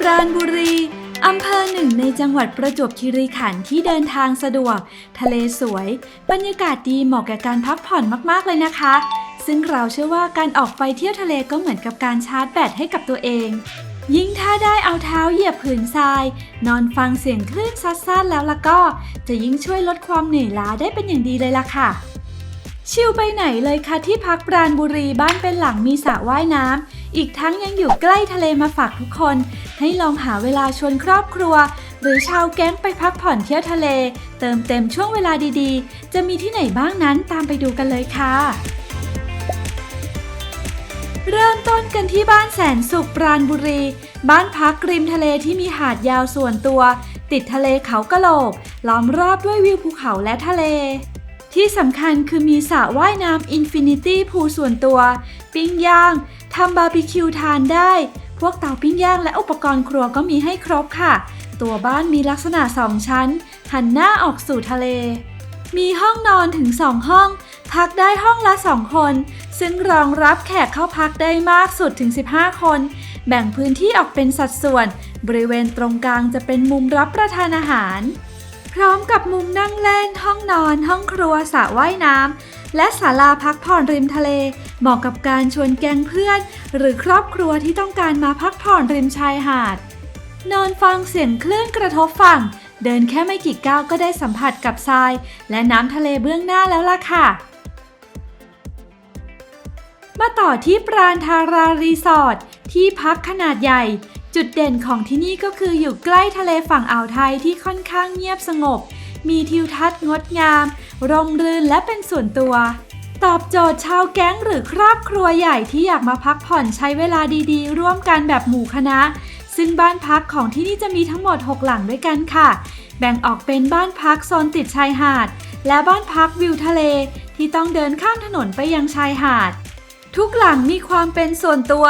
ปราณบุรีอำเภอหนึ่งในจังหวัดประจวบคีรีขันธ์ที่เดินทางสะดวก ทะเลสวย บรรยากาศดีเหมาะกับการพักผ่อนมากๆเลยนะคะ ซึ่งเราเชื่อว่าการออกไปเที่ยวทะเลก็เหมือนกับการชาร์จแบตให้กับตัวเอง ยิ่งถ้าได้เอาเท้าเหยียบผืนทราย นอนฟังเสียงคลื่นซัดๆแล้วล่ะก็ จะยิ่งช่วยลดความเหนื่อยล้าได้เป็นอย่างดีเลยล่ะค่ะ ชิลไปไหนเลยคะที่พักปราณบุรีบ้านเป็นหลังมีสระว่ายน้ำ อีกทั้งยังอยู่ใกล้ทะเลมาฝากทุกคน ให้ลองหาเวลาชวนครอบครัว หรือชาวแก๊งไปพักผ่อนเที่ยวทะเล เติมเต็มช่วงเวลาดีๆ จะมีที่ไหนบ้างนั้นตามไปดูกันเลยค่ะ เริ่มต้นกันที่บ้านแสนสุขปราณบุรี บ้านพักริมทะเลที่มีหาดยาวส่วนตัว ติดทะเลเขากะโหลก ล้อมรอบด้วยวิวภูเขาและทะเล ที่สำคัญคือมีสระว่ายน้ำอินฟินิตี้พูลส่วนตัว ปิ้งย่างทำบาร์บีคิวทานได้ พวกเตาปิ้งย่างและอุปกรณ์ครัวก็มีให้ครบค่ะ ตัวบ้านมีลักษณะสองชั้น หันหน้าออกสู่ทะเล มีห้องนอนถึง2ห้อง พักได้ห้องละ2คน ซึ่งรองรับแขกเข้าพักได้มากสุดถึง 15 คน แบ่งพื้นที่ออกเป็นสัดส่วน บริเวณตรงกลางจะเป็นมุมรับประทานอาหาร พร้อมกับมุมนั่งเล่น ห้องนอน ห้องครัวสระว่ายน้ำและศาลาพักผ่อนริมทะเล เหมาะกับการชวนแก๊งเพื่อน หรือครอบครัวที่ต้องการมาพักผ่อนริมชายหาด นอนฟังเสียงคลื่นกระทบฝั่ง เดินแค่ไม่กี่ก้าวก็ได้สัมผัสกับทราย และน้ำทะเลเบื้องหน้าแล้วล่ะค่ะมาต่อที่ปราณธารารีสอร์ทที่พักขนาดใหญ่ จุดเด่นของที่นี่ก็คืออยู่ใกล้ทะเลฝั่งอ่าวไทยที่ค่อนข้างเงียบสงบ มีทิวทัศน์งดงาม ร่มรื่นและเป็นส่วนตัว ตอบโจทย์ชาวแก๊งหรือครอบครัวใหญ่ที่อยากมาพักผ่อนใช้เวลาดีๆ ร่วมกันแบบหมู่คณะ ซึ่งบ้านพักของที่นี่จะมีทั้งหมด 6 หลังด้วยกันค่ะ แบ่งออกเป็นบ้านพักโซนติดชายหาด และบ้านพักวิวทะเล ที่ต้องเดินข้ามถนนไปยังชายหาด ทุกหลังมีความเป็นส่วนตัว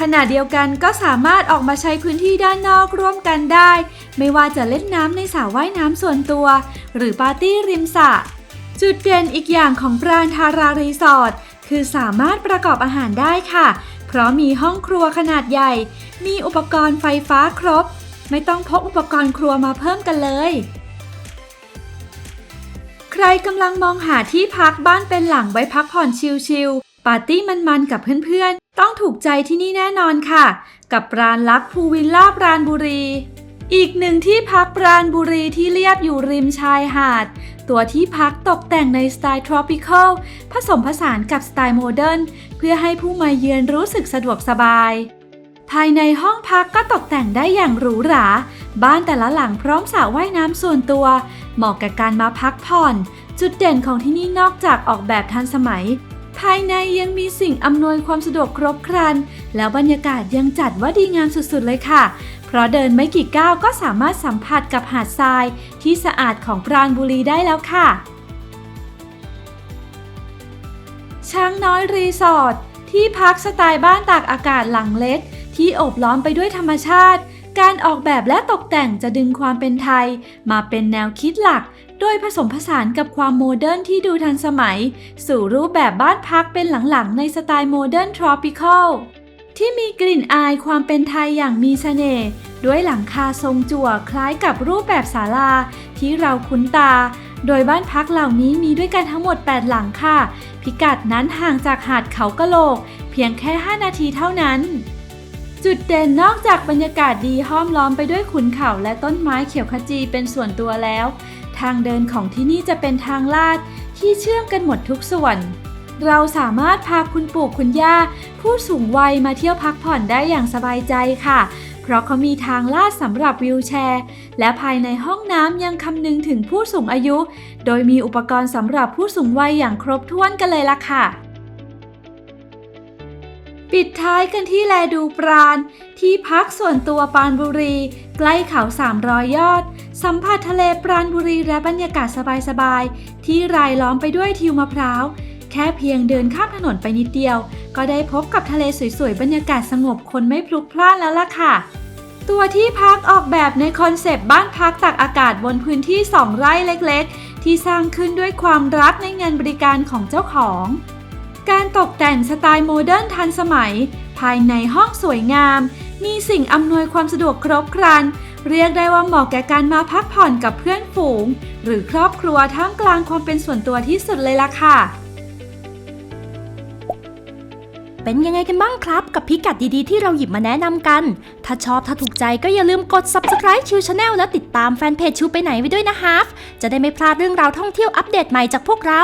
ขณะเดียวกันก็สามารถออกมาใช้พื้นที่ด้านนอกร่วมกันได้ ไม่ว่าจะเล่นน้ำในสระว่ายน้ำส่วนตัว หรือปาร์ตี้ริมสระจุดเด่นอีกอย่างของปราณธารารีสอร์ทคือสามารถประกอบอาหารได้ค่ะ เพราะมีห้องครัวขนาดใหญ่ มีอุปกรณ์ไฟฟ้าครบ ไม่ต้องพกอุปกรณ์ครัวมาเพิ่มกันเลย ใครกำลังมองหาที่พักบ้านเป็นหลังไว้พักผ่อนชิลๆ ปาร์ตี้มันๆกับเพื่อนๆ ต้องถูกใจที่นี่แน่นอนค่ะ กับปราณลักภูวิลล่าปราณบุรี อีกหนึ่งที่พักปราณบุรีที่เรียบอยู่ริมชายหาด ตัวที่พักตกแต่งในสไตล์ tropical ผสมผสานกับสไตล์โมเดิร์นเพื่อให้ผู้มาเยือนรู้สึกสะดวกสบาย ภายในห้องพักก็ตกแต่งได้อย่างหรูหรา บ้านแต่ละหลังพร้อมสระว่ายน้ำส่วนตัว เหมาะกับการมาพักผ่อน จุดเด่นของที่นี่นอกจากออกแบบทันสมัย ภายในยังมีสิ่งอำนวยความสะดวกครบครัน แล้วบรรยากาศยังจัดว่าดีงามสุดๆเลยค่ะ เพราะเดินไม่กี่ก้าวก็สามารถสัมผัสกับหาดทราย ที่สะอาดของปราณบุรีได้แล้วค่ะ ช้างน้อยรีสอร์ทที่พักสไตล์บ้านตากอากาศหลังเล็ก ที่โอบล้อมไปด้วยธรรมชาติการออกแบบและตกแต่งจะดึงความเป็นไทย มาเป็นแนวคิดหลัก โดยผสมผสานกับความโมเดิร์นที่ดูทันสมัย สู่รูปแบบบ้านพักเป็นหลังๆ ในสไตล์โมเดิร์นทรอปิคอลที่มีกลิ่นอายความเป็นไทยอย่างมีเสน่ห์ด้วยหลังคาทรงจั่วคล้ายกับรูปแบบศาลาที่เราคุ้นตา โดยบ้านพักเหล่านี้มีด้วยกันทั้งหมด 8 หลังค่ะ พิกัดนั้นห่างจากหาดเขากะโหลก เพียงแค่ 5 นาทีเท่านั้น จุดเด่นนอกจากบรรยากาศดีห้อมล้อมไปด้วยขุนเขาและต้นไม้เขียวขจีเป็นส่วนตัวแล้ว ทางเดินของที่นี่จะเป็นทางลาดที่เชื่อมกันหมดทุกส่วน เราสามารถพาคุณปู่คุณย่า ผู้สูงวัยมาเที่ยวพักผ่อนได้อย่างสบายใจค่ะ เพราะเขามีทางลาดสำหรับวิวแชร์ และภายในห้องน้ำยังคำนึงถึงผู้สูงอายุ โดยมีอุปกรณ์สำหรับผู้สูงวัยอย่างครบถ้วนกันเลยล่ะค่ะ ปิดท้ายกันที่แลดูปราณ ที่พักส่วนตัวปรานบุรี ใกล้เขา 300 ยอด สัมผัสทะเลปราณบุรีและบรรยากาศสบายๆ ที่รายล้อมไปด้วยทิวมะพร้าว แค่เพียงเดินข้ามถนนไปนิดเดียว ก็ได้พบกับทะเลสวยๆ บรรยากาศสงบคนไม่พลุกพล่านแล้วล่ะค่ะ ตัวที่พักออกแบบในคอนเซปต์บ้านพักตากอากาศบนพื้นที่ 2 ไร่เล็กๆ ที่สร้างขึ้นด้วยความรักในงานบริการของเจ้าของ การตกแต่งสไตล์โมเดิร์นทันสมัย ภายในห้องสวยงาม มีสิ่งอำนวยความสะดวกครบครัน เรียกได้ว่าเหมาะแก่การมาพักผ่อนกับเพื่อนฝูง หรือครอบครัวท่ามกลางความเป็นส่วนตัวที่สุดเลยล่ะค่ะ เป็นยังไงกันบ้างครับกับพิกัดดีๆที่เราหยิบมาแนะนำกัน ถ้าชอบถ้าถูกใจก็อย่าลืมกด subscribe ชิวชาแนลและติดตามแฟนเพจชิวไปไหนไว้ด้วยนะฮะจะได้ไม่พลาดเรื่องราวท่องเที่ยวอัปเดตใหม่จากพวกเรา